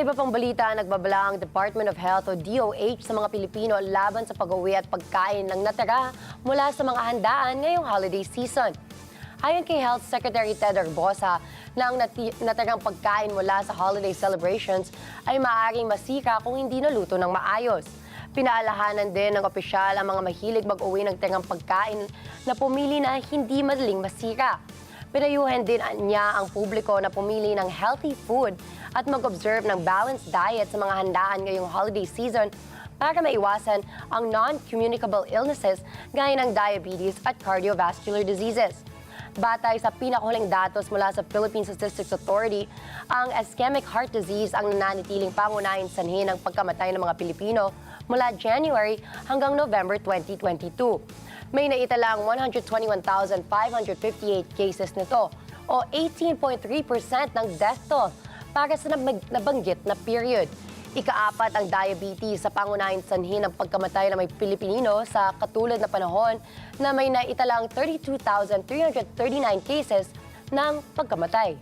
Sa iba pang balita, nagbabala ang Department of Health o DOH sa mga Pilipino laban sa pag-uwi at pagkain ng natira mula sa mga handaan ngayong holiday season. Ayon kay Health Secretary Ted Arbosa, na ang nati- natirang pagkain mula sa holiday celebrations ay maaaring masira kung hindi naluto ng maayos. Pinaalahanan din ng opisyal ang mga mahilig mag-uwi ng tirang pagkain na pumili na hindi madaling masira. Pinayuhan din niya ang publiko na pumili ng healthy food at mag-observe ng balanced diet sa mga handaan ngayong holiday season para maiwasan ang non-communicable illnesses gaya ng diabetes at cardiovascular diseases. Batay sa pinakahuling datos mula sa Philippine Statistics Authority, ang ischemic heart disease ang nananatiling pangunahing sanhi ng pagkamatay ng mga Pilipino mula January hanggang November 2022. May naitalang 121,558 cases nito o 18.3% ng death toll para sa nabanggit na period. Ikaapat ang diabetes sa pangunahing sanhi ng pagkamatay ng may Pilipino sa katulad na panahon na may naitalang 32,339 cases ng pagkamatay.